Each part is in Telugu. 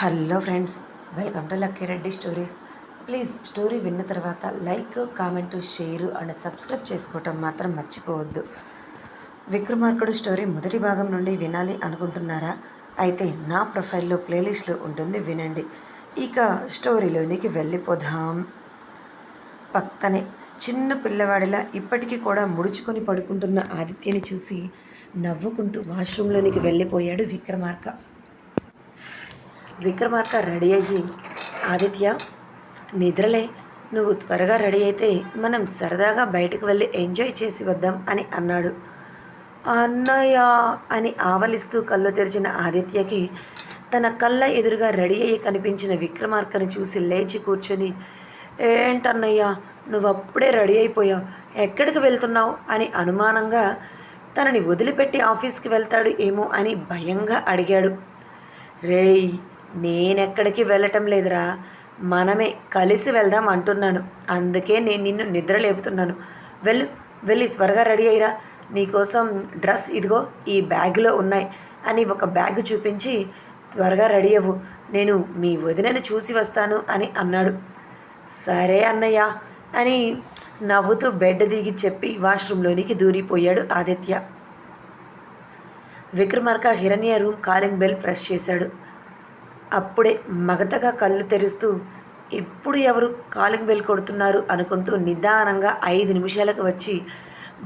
Hello friends welcome to Lucky Reddy stories. Please story విన్న తర్వాత like comment share and subscribe చేసుకోవటం మాత్రం మర్చిపోవద్దు. విక్రమార్కుడు స్టోరీ మొదటి భాగం నుండి వినాలి అనుకుంటున్నారా? అయితే నా ప్రొఫైల్లో ప్లేలిస్ట్లో ఉంటుంది వినండి. ఇక స్టోరీలోనికి వెళ్ళిపోదాం. పక్కనే చిన్న పిల్లవాడిలా ఇప్పటికీ కూడా ముడుచుకొని పడుకుంటున్న ఆదిత్యని చూసి నవ్వుకుంటూ వాష్రూమ్లోనికి వెళ్ళిపోయాడు విక్రమార్క. విక్రమార్క రెడీ అయ్యి ఆదిత్య నిద్రలే. నువ్వు త్వరగా రెడీ అయితే మనం సరదాగా బయటకు వెళ్ళి ఎంజాయ్ చేసి వద్దాం అని అన్నాడు. అన్నయ్య అని ఆవలిస్తూ కళ్ళు తెరిచిన ఆదిత్యకి తన కళ్ళ ఎదురుగా రెడీ అయ్యి కనిపించిన విక్రమార్కను చూసి లేచి కూర్చొని ఏంటన్నయ్య నువ్వు అప్పుడే రెడీ అయిపోయావు. ఎక్కడికి వెళ్తున్నావు? అని అనుమానంగా తనని వదిలిపెట్టి ఆఫీస్కి వెళ్తాడు ఏమో అని భయంగా అడిగాడు. రేయ్ నేనెక్కడికి వెళ్ళటం లేదురా. మనమే కలిసి వెళ్దాం అంటున్నాను. అందుకే నేను నిన్ను నిద్ర లేపుతున్నాను. వెళ్ళు వెళ్ళి త్వరగా రెడీ అయ్యిరా. నీకోసం డ్రెస్ ఇదిగో ఈ బ్యాగ్లో ఉన్నాయి. అని ఒక బ్యాగ్ చూపించి త్వరగా రెడీ అవ్వు. నేను మీ వదినను చూసి వస్తాను అని అన్నాడు. సరే అన్నయ్య అని నవ్వుతూ బెడ్ దిగి చెప్పి వాష్రూమ్లోనికి దూరిపోయాడు ఆదిత్య. విక్రమార్క హిరణ్య రూమ్ కాలింగ్ బెల్ ప్రెస్ చేశాడు. అప్పుడే మగతగా కళ్ళు తెరుస్తూ ఇప్పుడు ఎవరు కాలింగ్ బెల్ కొడుతున్నారు? అనుకుంటూ నిదానంగా ఐదు నిమిషాలకు వచ్చి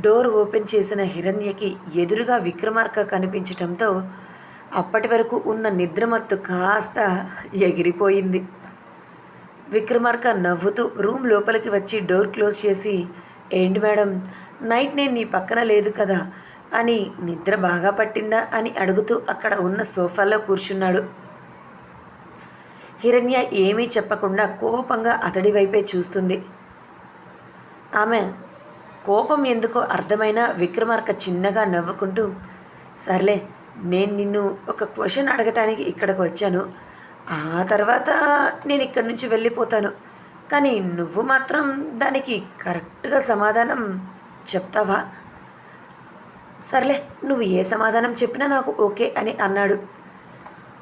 డోర్ ఓపెన్ చేసిన హిరణ్యకి ఎదురుగా విక్రమార్క కనిపించటంతో అప్పటి వరకు ఉన్న నిద్రమత్తు కాస్త ఎగిరిపోయింది. విక్రమార్క నవ్వుతూ రూమ్ లోపలికి వచ్చి డోర్ క్లోజ్ చేసి ఏంటి మేడం నైట్ నేను నీ పక్కన లేదు కదా? అని నిద్ర బాగా పట్టిందా? అని అడుగుతూ అక్కడ ఉన్న సోఫాలో కూర్చున్నాడు. హిరణ్య ఏమీ చెప్పకుండా కోపంగా అతడి వైపే చూస్తుంది. ఆమె కోపం ఎందుకో అర్థమైన విక్రమార్క చిన్నగా నవ్వుకుంటూ సర్లే నేను నిన్ను ఒక క్వశ్చన్ అడగటానికి ఇక్కడికి వచ్చాను. ఆ తర్వాత నేను ఇక్కడి నుంచి వెళ్ళిపోతాను. కానీ నువ్వు మాత్రం దానికి కరెక్ట్గా సమాధానం చెప్తావా? సర్లే నువ్వు ఏ సమాధానం చెప్పినా నాకు ఓకే అని అన్నాడు.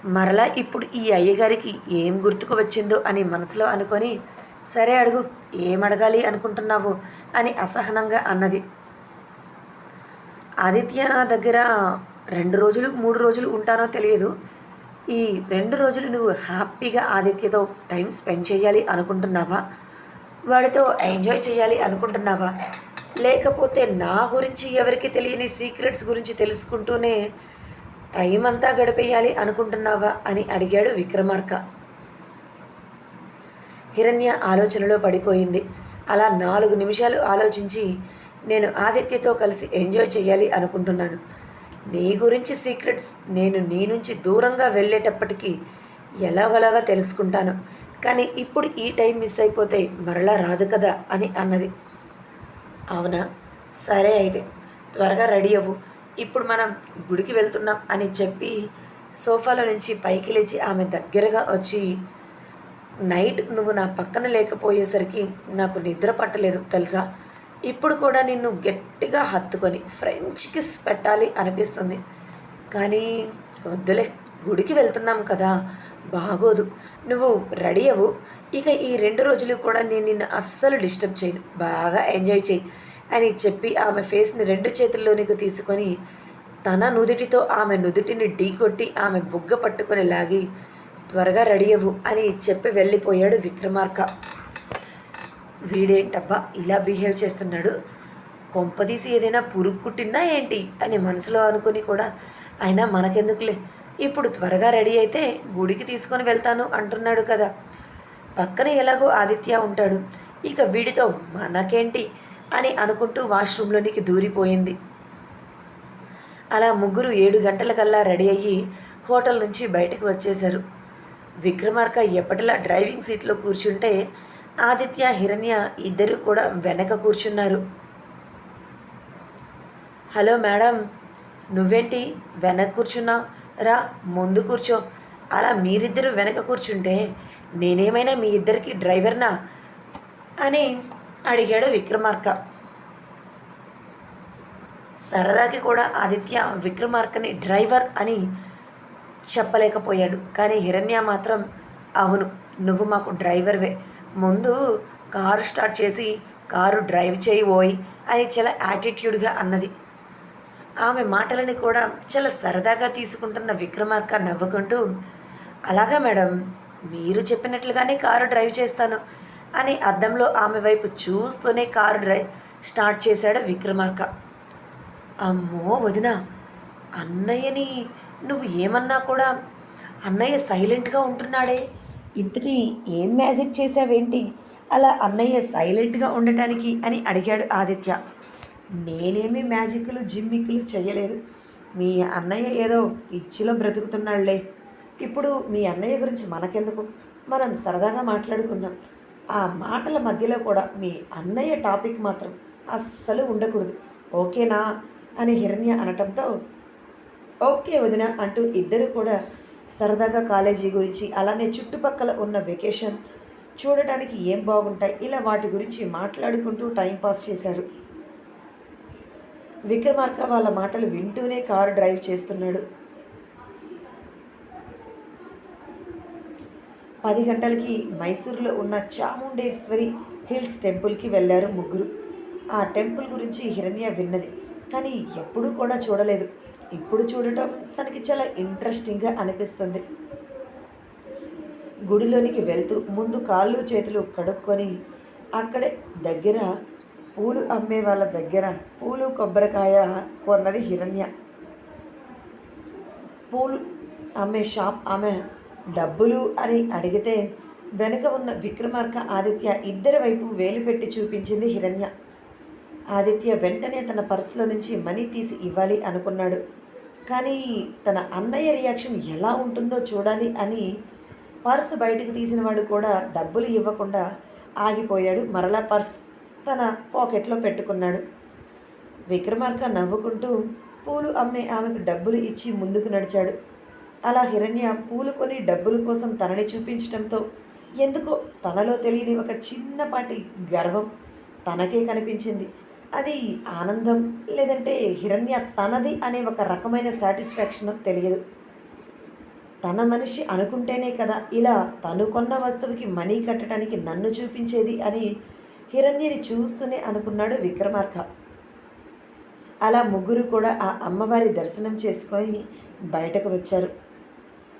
మరలా ఇప్పుడు ఈ అయ్యగారికి ఏం గుర్తుకు వచ్చిందో అని మనసులో అనుకొని సరే అడుగు ఏం అడగాలి అనుకుంటున్నావు? అని అసహనంగా అన్నది. ఆదిత్య దగ్గర రెండు రోజులు మూడు రోజులు ఉంటానో తెలియదు. ఈ రెండు రోజులు నువ్వు హ్యాపీగా ఆదిత్యతో టైం స్పెండ్ చేయాలి అనుకుంటున్నావా? వాడితో ఎంజాయ్ చేయాలి అనుకుంటున్నావా? లేకపోతే నా గురించి ఎవరికి తెలియని సీక్రెట్స్ గురించి తెలుసుకుంటూనే టైం అంతా గడిపేయాలి అనుకుంటున్నావా అని అడిగాడు విక్రమార్క. హిరణ్య ఆలోచనలో పడిపోయింది. అలా నాలుగు నిమిషాలు ఆలోచించి నేను ఆదిత్యతో కలిసి ఎంజాయ్ చేయాలి అనుకుంటున్నాను. నీ గురించి సీక్రెట్స్ నేను నీ నుంచి దూరంగా వెళ్ళేటప్పటికీ ఎలాగలాగా తెలుసుకుంటాను. కానీ ఇప్పుడు ఈ టైం మిస్ అయిపోతే మరలా రాదు కదా అని అన్నది. అవునా? సరే అయితే త్వరగా రెడీ అవ్వు. ఇప్పుడు మనం గుడికి వెళ్తున్నాం అని చెప్పి సోఫాలో నుంచి పైకి లేచి ఆమె దగ్గరగా వచ్చి నైట్ నువ్వు నా పక్కన లేకపోయేసరికి నాకు నిద్ర పట్టలేదు తెలుసా? ఇప్పుడు కూడా నిన్ను గట్టిగా హత్తుకొని ఫ్రెంచ్ కిస్ పెట్టాలి అనిపిస్తుంది. కానీ వద్దులే గుడికి వెళ్తున్నాం కదా బాగోదు. నువ్వు రెడీ అవ్వు. ఇక ఈ రెండు రోజులు కూడా నేను నిన్ను అస్సలు డిస్టర్బ్ చేయను. బాగా ఎంజాయ్ చేయి. అని చెప్పి ఆమె ఫేస్ని రెండు చేతుల్లోనికి తీసుకొని తన నుదుటితో ఆమె నుదుటిని ఢీకొట్టి ఆమె బుగ్గ పట్టుకొని లాగి త్వరగా రెడీ అవ్వు అని చెప్పి వెళ్ళిపోయాడు విక్రమార్క. వీడేంటబ్బా ఇలా బిహేవ్ చేస్తున్నాడు? కొంపదీసి ఏదైనా పురుగు కుట్టిందా ఏంటి? అని మనసులో అనుకుని కూడా అయినా మనకెందుకులే? ఇప్పుడు త్వరగా రెడీ అయితే గుడికి తీసుకొని వెళ్తాను అంటున్నాడు కదా. పక్కన ఎలాగో ఆదిత్య ఉంటాడు. ఇక వీడితో మనకేంటి? అని అనుకుంటూ వాష్రూమ్లోనికి దూరిపోయింది. అలా ముగ్గురు ఏడు గంటలకల్లా రెడీ అయ్యి హోటల్ నుంచి బయటకు వచ్చేశారు. విక్రమార్క ఎప్పటిలా డ్రైవింగ్ సీట్లో కూర్చుంటే ఆదిత్య హిరణ్య ఇద్దరు కూడా వెనక కూర్చున్నారు. హలో మేడం నువ్వేంటి? వెనక కూర్చున్నావు రా ముందు కూర్చో. అలా మీరిద్దరూ వెనక కూర్చుంటే నేనేమైనా మీ ఇద్దరికి డ్రైవర్నా? అని అడిగాడు విక్రమార్క. సరదాకి కూడా ఆదిత్య విక్రమార్కని డ్రైవర్ అని చెప్పలేకపోయాడు. కానీ హిరణ్య మాత్రం అవును నువ్వు మాకు డ్రైవర్వే. ముందు కారు స్టార్ట్ చేసి కారు డ్రైవ్ చేయి ఓయ్ అని చాలా యాటిట్యూడ్గా అన్నది. ఆమె మాటలని కూడా చాలా సరదాగా తీసుకుంటున్న విక్రమార్క నవ్వుకుంటూ అలాగా మేడం మీరు చెప్పినట్లుగానే కారు డ్రైవ్ చేస్తాను. అని అద్దంలో ఆమె వైపు చూస్తూనే కారు డ్రైవ్ స్టార్ట్ చేశాడు విక్రమార్క. అమ్మో వదిన అన్నయ్యని నువ్వు ఏమన్నా కూడా అన్నయ్య సైలెంట్గా ఉంటున్నాడే? ఇంతకీ ఏం మ్యాజిక్ చేసావేంటి అలా అన్నయ్య సైలెంట్గా ఉండటానికి అని అడిగాడు ఆదిత్య. నేనేమి మ్యాజిక్లు జిమ్మిక్లు చేయలేదు మీ అన్నయ్య ఏదో ఇచ్చిలో బ్రతుకుతున్నాడులే ఇప్పుడు మీ అన్నయ్య గురించి మనకెందుకు? మనం సరదాగా మాట్లాడుకుందాం. ఆ మాటల మధ్యలో కూడా మీ అన్నయ్య టాపిక్ మాత్రం అస్సలు ఉండకూడదు. ఓకేనా? అని హిరణ్య అనటంతో ఓకే వదిన అంటూ ఇద్దరు కూడా సరదాగా కాలేజీ గురించి అలానే చుట్టుపక్కల ఉన్న వెకేషన్ చూడటానికి ఏం బాగుంటాయి ఇలా వాటి గురించి మాట్లాడుకుంటూ టైంపాస్ చేశారు. విక్రమార్క వాళ్ళ మాటలు వింటూనే కారు డ్రైవ్ చేస్తున్నాడు. పది గంటలకి మైసూరులో ఉన్న చాముండేశ్వరి హిల్స్ టెంపుల్కి వెళ్ళారు ముగ్గురు. ఆ టెంపుల్ గురించి హిరణ్య విన్నది. కానీ ఎప్పుడూ కూడా చూడలేదు. ఇప్పుడు చూడటం తనకి చాలా ఇంట్రెస్టింగ్గా అనిపిస్తుంది. గుడిలోనికి వెళ్తూ ముందు కాళ్ళు చేతులు కడుక్కొని అక్కడే దగ్గర పూలు అమ్మే వాళ్ళ దగ్గర పూలు కొబ్బరికాయ కొన్నది హిరణ్య. పూలు అమ్మే షాప్ ఆమె డబ్బులు అని అడిగితే వెనుక ఉన్న విక్రమార్క ఆదిత్య ఇద్దరి వైపు వేలు పెట్టి చూపించింది హిరణ్య. ఆదిత్య వెంటనే తన పర్సులో నుంచి మనీ తీసి ఇవ్వాలి అనుకున్నాడు. కానీ తన అన్నయ్య రియాక్షన్ ఎలా ఉంటుందో చూడాలి అని పర్స్ బయటకు తీసిన వాడు కూడా డబ్బులు ఇవ్వకుండా ఆగిపోయాడు మరలా పర్స్ తన పాకెట్లో పెట్టుకున్నాడు. విక్రమార్క నవ్వుకుంటూ పూలు అమ్మే ఆమెకు డబ్బులు ఇచ్చి ముందుకు నడిచాడు. అలా హిరణ్య పూలు కొని డబ్బుల కోసం తనని చూపించటంతో ఎందుకో తనలో తెలియని ఒక చిన్నపాటి గర్వం తనకే కనిపించింది. అది ఆనందం లేదంటే హిరణ్య తనది అనే ఒక రకమైన సాటిస్ఫాక్షన్ తెలియదు. తన మనిషి అనుకుంటేనే కదా ఇలా తను కొన్న వస్తువుకి మనీ కట్టడానికి నన్ను చూపించేది అని హిరణ్యని చూస్తూనే అనుకున్నాడు విక్రమార్క. అలా ముగ్గురు కూడా ఆ అమ్మవారి దర్శనం చేసుకొని బయటకు వచ్చారు.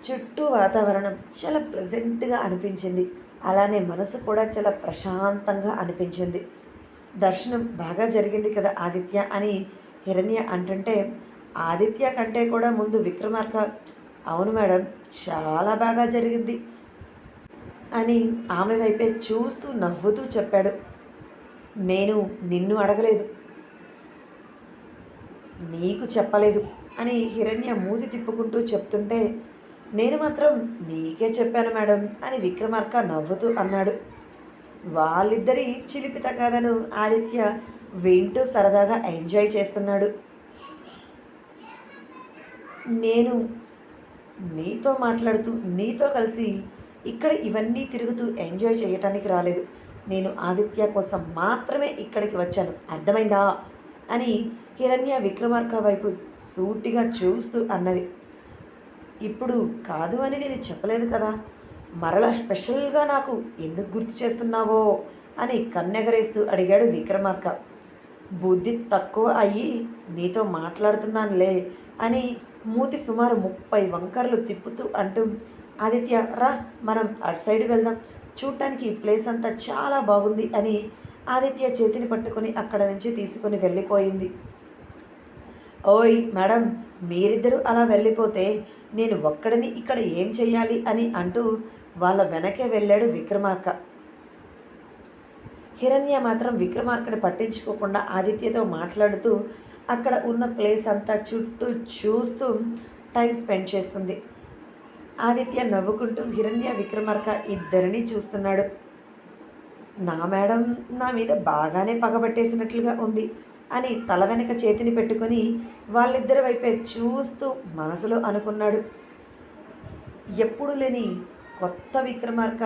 చుట్టూ వాతావరణం చాలా ప్లెజెంట్గా అనిపించింది. అలానే మనసు కూడా చాలా ప్రశాంతంగా అనిపించింది. దర్శనం బాగా జరిగింది కదా ఆదిత్య అని హిరణ్య అంటుంటే ఆదిత్య కంటే కూడా ముందు విక్రమార్క అవును మేడం చాలా బాగా జరిగింది అని ఆమె వైపే చూస్తూ నవ్వుతూ చెప్పాడు. నేను నిన్ను అడగలేదు. నీకు చెప్పలేదు అని హిరణ్య మూతి తిప్పుకుంటూ చెప్తుంటే నేను మాత్రం నీకే చెప్పాను మేడం అని విక్రమార్క నవ్వుతూ అన్నాడు. వాళ్ళిద్దరి చిలిపి తగాదను ఆదిత్య వింటూ సరదాగా ఎంజాయ్ చేస్తున్నాడు. నేను నీతో మాట్లాడుతూ నీతో కలిసి ఇక్కడ ఇవన్నీ తిరుగుతూ ఎంజాయ్ చేయటానికి రాలేదు. నేను ఆదిత్య కోసం మాత్రమే ఇక్కడికి వచ్చాను. అర్థమైందా? అని హిరణ్య విక్రమార్క వైపు సూటిగా చూస్తూ అన్నది. ఇప్పుడు కాదు అని నేను చెప్పలేదు కదా. మరలా స్పెషల్గా నాకు ఎందుకు గుర్తు చేస్తున్నావో అని కన్నెగరేస్తూ అడిగాడు విక్రమార్క. బుద్ధి తక్కువ అయ్యి నీతో మాట్లాడుతున్నానులే అని మూతి సుమారు ముప్పై వంకర్లు తిప్పుతూ అంటూ ఆదిత్య రా మనం అటు సైడ్ వెళ్దాం. చూడటానికి ఈ ప్లేస్ అంతా చాలా బాగుంది అని ఆదిత్య చేతిని పట్టుకొని అక్కడ నుంచి తీసుకొని వెళ్ళిపోయింది. ఓయ్ మేడం మీరిద్దరూ అలా వెళ్ళిపోతే నేను ఒక్కడిని ఇక్కడ ఏం చెయ్యాలి అని అంటూ వాళ్ళ వెనకే వెళ్ళాడు విక్రమార్క. హిరణ్య మాత్రం విక్రమార్కని పట్టించుకోకుండా ఆదిత్యతో మాట్లాడుతూ అక్కడ ఉన్న ప్లేస్ అంతా చుట్టూ చూస్తూ టైం స్పెండ్ చేస్తుంది. ఆదిత్య నవ్వుకుంటూ హిరణ్య విక్రమార్క ఇద్దరిని చూస్తున్నాడు. నా మేడం నా మీద బాగానే పగబట్టేసినట్లుగా ఉంది. అని తల వెనక చేతిని పెట్టుకొని వాళ్ళిద్దరి వైపే చూస్తూ మనసులో అనుకున్నాడు. ఎప్పుడు లేని కొత్త విక్రమార్క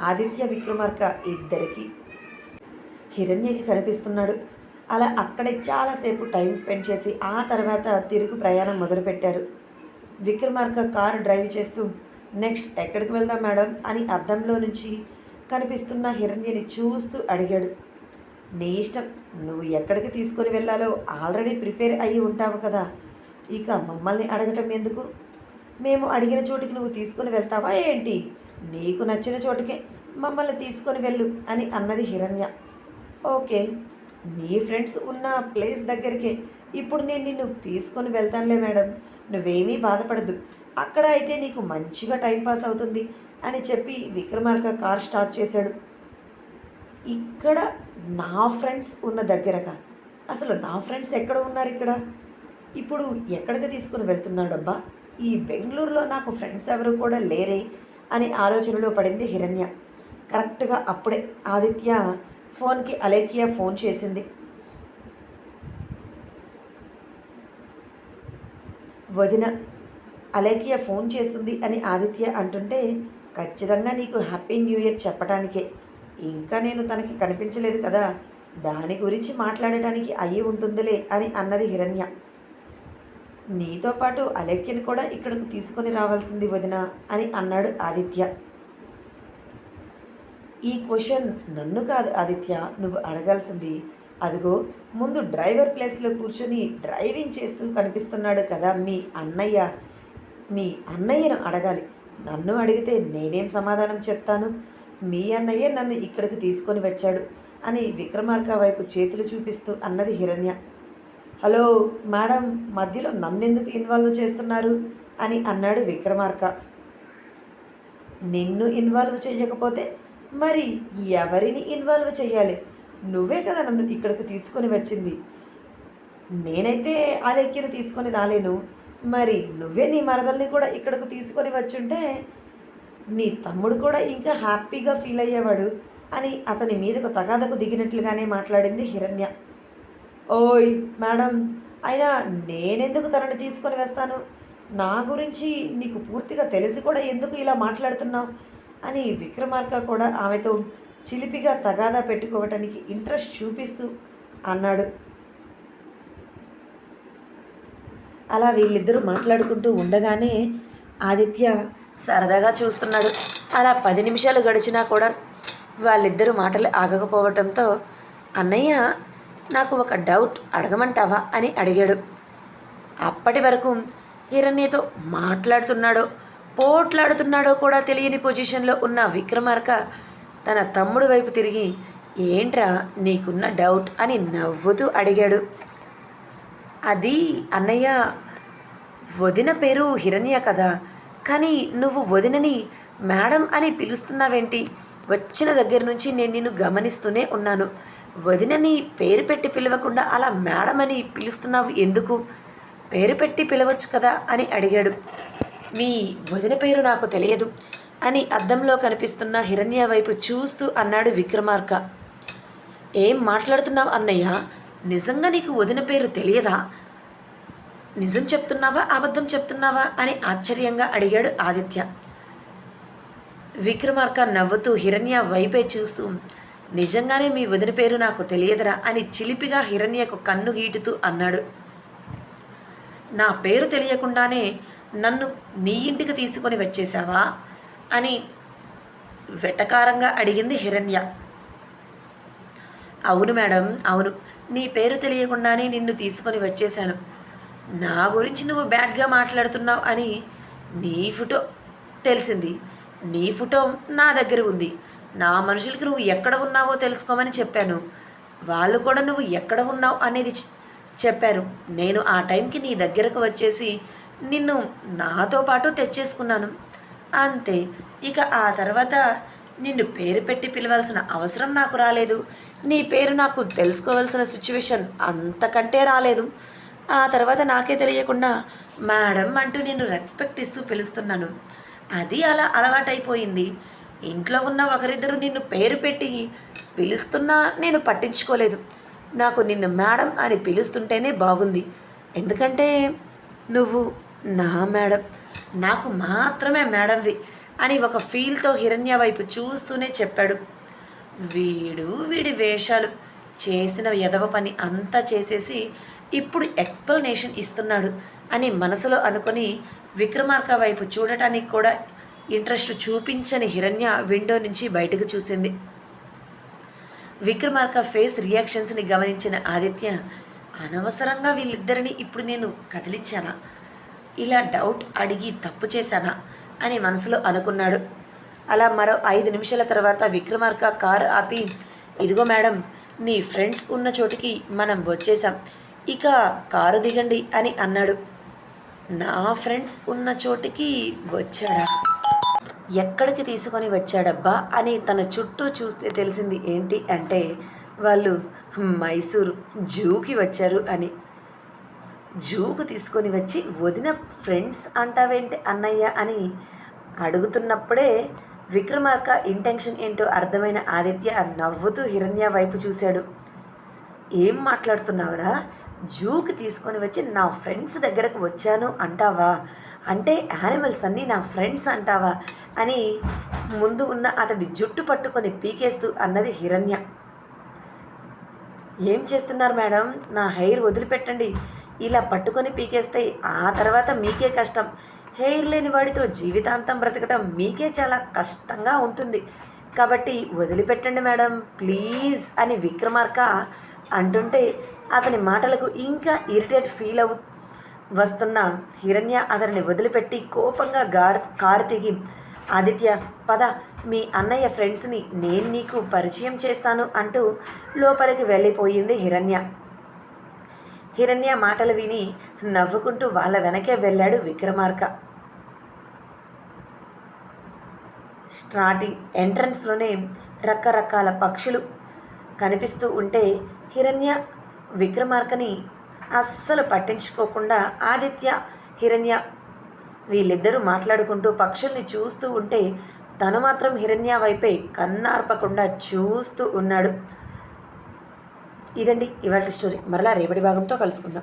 ఆదిత్య విక్రమార్క ఇద్దరికి హిరణ్యకి కనిపిస్తున్నాడు. అలా అక్కడే చాలాసేపు టైం స్పెండ్ చేసి ఆ తర్వాత తిరుగు ప్రయాణం మొదలుపెట్టారు. విక్రమార్క కారు డ్రైవ్ చేస్తూ నెక్స్ట్ ఎక్కడికి వెళ్దాం మేడం? అని అద్దంలో నుంచి కనిపిస్తున్న హిరణ్యని చూస్తూ అడిగాడు. నీ ఇష్టం. నువ్వు ఎక్కడికి తీసుకొని వెళ్ళాలో ఆల్రెడీ ప్రిపేర్ అయ్యి ఉంటావు కదా. ఇక మమ్మల్ని అడగటం ఎందుకు? మేము అడిగిన చోటికి నువ్వు తీసుకొని వెళ్తావా ఏంటి? నీకు నచ్చిన చోటికే మమ్మల్ని తీసుకొని వెళ్ళు అని అన్నది హిరణ్య. ఓకే నీ ఫ్రెండ్స్ ఉన్న ప్లేస్ దగ్గరికే ఇప్పుడు నేను నిన్ను తీసుకొని వెళ్తానులే మేడం. నువ్వేమీ బాధపడద్దు. అక్కడ అయితే నీకు మంచిగా టైంపాస్ అవుతుంది అని చెప్పి విక్రమార్క కార్ స్టార్ట్ చేశాడు. ఇక్కడ నా ఫ్రెండ్స్ ఉన్న దగ్గరగా. అసలు నా ఫ్రెండ్స్ ఎక్కడ ఉన్నారు ఇక్కడ? ఇప్పుడు ఎక్కడికి తీసుకుని వెళ్తున్నాడబ్బా ఈ బెంగళూరులో నాకు ఫ్రెండ్స్ ఎవరు కూడా లేరే అని ఆలోచనలో పడింది హిరణ్య. కరెక్ట్గా అప్పుడే ఆదిత్య ఫోన్కి అలేఖ్య ఫోన్ చేసింది. వదిన అలేఖ్య ఫోన్ చేస్తుంది అని ఆదిత్య అంటుంటే ఖచ్చితంగా నీకు హ్యాపీ న్యూ ఇయర్ చెప్పడానికే ఇంకా నేను తనకి కనిపించలేదు కదా. దాని గురించి మాట్లాడటానికి అయ్యి ఉంటుందిలే అని అన్నది హిరణ్య. నీతో పాటు అలెక్యను కూడా ఇక్కడకు తీసుకొని రావాల్సింది వదిన అని అన్నాడు ఆదిత్య. ఈ క్వశ్చన్ నన్ను కాదు ఆదిత్య నువ్వు అడగాల్సింది. అదిగో ముందు డ్రైవర్ ప్లేస్లో కూర్చొని డ్రైవింగ్ చేస్తూ కనిపిస్తున్నాడు కదా మీ అన్నయ్య. మీ అన్నయ్యను అడగాలి. నన్ను అడిగితే నేనేం సమాధానం చెప్తాను? మీ అన్నయ్యే నన్ను ఇక్కడికి తీసుకొని వచ్చాడు అని విక్రమార్క వైపు చేతులు చూపిస్తూ అన్నది హిరణ్య. హలో మేడం మధ్యలో నన్నెందుకు ఇన్వాల్వ్ చేస్తున్నారు? అని అన్నాడు విక్రమార్క. నిన్ను ఇన్వాల్వ్ చేయకపోతే మరి ఎవరిని ఇన్వాల్వ్ చేయాలి నువ్వే కదా నన్ను ఇక్కడికి తీసుకొని వచ్చింది. నేనైతే ఆలక్యను తీసుకొని రాలేను. మరి నువ్వే నీ మరదల్ని కూడా ఇక్కడికి తీసుకొని వచ్చుంటే నీ తమ్ముడు కూడా ఇంకా హ్యాపీగా ఫీల్ అయ్యేవాడు అని అతని మీదకు తగాదకు దిగినట్లుగానే మాట్లాడింది హిరణ్య. ఓయ్ మేడం అయినా నేనెందుకు తనని తీసుకొని వస్తాను? నా గురించి నీకు పూర్తిగా తెలిసి కూడా ఎందుకు ఇలా మాట్లాడుతున్నావు? అని విక్రమార్క కూడా ఆమెతో చిలిపిగా తగాదా పెట్టుకోవటానికి ఇంట్రెస్ట్ చూపిస్తూ అన్నాడు. అలా వీళ్ళిద్దరూ మాట్లాడుకుంటూ ఉండగానే ఆదిత్య సరదాగా చూస్తున్నాడు. అలా పది నిమిషాలు గడిచినా కూడా వాళ్ళిద్దరూ మాటలు ఆగకపోవటంతో అన్నయ్య నాకు ఒక డౌట్ అడగమంటావా? అని అడిగాడు. అప్పటి వరకు హిరణ్యతో మాట్లాడుతున్నాడో పోట్లాడుతున్నాడో కూడా తెలియని పొజిషన్లో ఉన్న విక్రమార్క తన తమ్ముడు వైపు తిరిగి ఏంట్రా నీకున్న డౌట్? అని నవ్వుతూ అడిగాడు. అది అన్నయ్య వదిన పేరు హిరణ్య కదా. కానీ నువ్వు వదినని మేడం అని పిలుస్తున్నావేంటి? వచ్చిన దగ్గర నుంచి నేను నిన్ను గమనిస్తూనే ఉన్నాను. వదినని పేరు పెట్టి పిలవకుండా అలా మేడం అని పిలుస్తున్నావు ఎందుకు? పేరు పెట్టి పిలవచ్చు కదా అని అడిగాడు. మీ వదిన పేరు నాకు తెలియదు అని అద్దంలో కనిపిస్తున్న హిరణ్య వైపు చూస్తూ అన్నాడు విక్రమార్క. ఏం మాట్లాడుతున్నావు అన్నయ్య? నిజంగా నీకు వదిన పేరు తెలియదా? నిజం చెప్తున్నావా? అబద్ధం చెప్తున్నావా? అని ఆశ్చర్యంగా అడిగాడు ఆదిత్య. విక్రమార్క నవ్వుతూ హిరణ్య వైపే చూస్తూ నిజంగానే మీ వదిన పేరు నాకు తెలియదురా అని చిలిపిగా హిరణ్యకు కన్ను గీటుతూ అన్నాడు. నా పేరు తెలియకుండానే నన్ను నీ ఇంటికి తీసుకొని వచ్చేసావా అని వెటకారంగా అడిగింది హిరణ్య. అవును మేడం అవును. నీ పేరు తెలియకుండానే నిన్ను తీసుకొని వచ్చేశాను. నా గురించి నువ్వు బ్యాడ్గా మాట్లాడుతున్నావు అని నీ ఫోటో తెలిసింది. నీ ఫోటో నా దగ్గర ఉంది. నా మనుషులకి నువ్వు ఎక్కడ ఉన్నావో తెలుసుకోమని చెప్పాను. వాళ్ళు కూడా నువ్వు ఎక్కడ ఉన్నావు అనేది చెప్పారు. నేను ఆ టైంకి నీ దగ్గరకు వచ్చేసి నిన్ను నాతో పాటు తెచ్చేసుకున్నాను. అంతే. ఇక ఆ తర్వాత నిన్ను పేరు పెట్టి పిలవాల్సిన అవసరం నాకు రాలేదు. నీ పేరు నాకు తెలుసుకోవాల్సిన సిచ్యువేషన్ అంతకంటే రాలేదు. ఆ తర్వాత నాకే తెలియకుండా మేడం అంటూ నేను రెస్పెక్ట్ ఇస్తూ పిలుస్తున్నాను. అది అలా అలవాటైపోయింది. ఇంట్లో ఉన్న ఒకరిద్దరు నిన్ను పేరు పెట్టి పిలుస్తున్నా నేను పట్టించుకోలేదు. నాకు నిన్ను మేడం అని పిలుస్తుంటేనే బాగుంది. ఎందుకంటే నువ్వు నా మేడం. నాకు మాత్రమే మేడంది అని ఒక ఫీల్తో హిరణ్య వైపు చూస్తూనే చెప్పాడు. వీడు వీడి వేషాలు. చేసిన ఎదవ పని అంతా చేసేసి ఇప్పుడు ఎక్స్ప్లెనేషన్ ఇస్తున్నాడు అని మనసులో అనుకొని విక్రమార్క వైపు చూడటానికి కూడా ఇంట్రెస్ట్ చూపించని హిరణ్య విండో నుంచి బయటకు చూసింది. విక్రమార్క ఫేస్ రియాక్షన్స్ని గమనించిన ఆదిత్య అనవసరంగా వీళ్ళిద్దరిని ఇప్పుడు నేను కదిలించానా ఇలా డౌట్ అడిగి తప్పు చేశానా? అని మనసులో అనుకున్నాడు. అలా మరో ఐదు నిమిషాల తర్వాత విక్రమార్క కారు ఆపి ఇదిగో మేడం నీ ఫ్రెండ్స్ ఉన్న చోటికి మనం వచ్చేసాం ఇక కారు దిగండి అని అన్నాడు. నా ఫ్రెండ్స్ ఉన్న చోటికి వచ్చాడా? ఎక్కడికి తీసుకొని వచ్చాడబ్బా అని తన చుట్టూ చూస్తే తెలిసింది ఏంటి అంటే వాళ్ళు మైసూరు జూకి వచ్చారు అని. జూకు తీసుకొని వచ్చి వదిన ఫ్రెండ్స్ అంటావేంటి అన్నయ్య? అని అడుగుతున్నప్పుడే విక్రమార్క ఇంటెన్షన్ ఏంటో అర్థమైన ఆదిత్య నవ్వుతూ హిరణ్య వైపు చూశాడు. ఏం మాట్లాడుతున్నావురా? జూకి తీసుకొని వచ్చి నా ఫ్రెండ్స్ దగ్గరకు వచ్చాను అంటావా? అంటే యానిమల్స్ అన్నీ నా ఫ్రెండ్స్ అంటావా? అని ముందు ఉన్న అతడి జుట్టు పట్టుకొని పీకేస్తూ అన్నది హిరణ్య. ఏం చేస్తున్నారు మేడం? నా హెయిర్ వదిలిపెట్టండి. ఇలా పట్టుకొని పీకేస్తే ఆ తర్వాత మీకే కష్టం. హెయిర్ లేని వాడితో జీవితాంతం బ్రతకటం మీకే చాలా కష్టంగా ఉంటుంది. కాబట్టి వదిలిపెట్టండి మేడం ప్లీజ్ అని విక్రమార్క అంటుంటే అతని మాటలకు ఇంకా ఇరిటేట్ ఫీల్ అవు వస్తున్న హిరణ్య అతనిని వదిలిపెట్టి కోపంగా గార్ కారు తిగి ఆదిత్య పద మీ అన్నయ్య ఫ్రెండ్స్ని నేను నీకు పరిచయం చేస్తాను అంటూ లోపలికి వెళ్ళిపోయింది హిరణ్య. హిరణ్య మాటలు విని నవ్వుకుంటూ వాళ్ళ వెనకే వెళ్ళాడు విక్రమార్క. స్టార్టింగ్ ఎంట్రన్స్లోనే రకరకాల పక్షులు కనిపిస్తూ ఉంటే హిరణ్య విక్రమార్కని అస్సలు పట్టించుకోకుండా ఆదిత్య హిరణ్య వీళ్ళిద్దరూ మాట్లాడుకుంటూ పక్షుల్ని చూస్తూ ఉంటే తను మాత్రం హిరణ్య వైపే కన్నార్పకుండా చూస్తూ ఉన్నాడు. ఇదండి ఇవాళ స్టోరీ. మరలా రేపటి భాగంతో కలుసుకుందాం.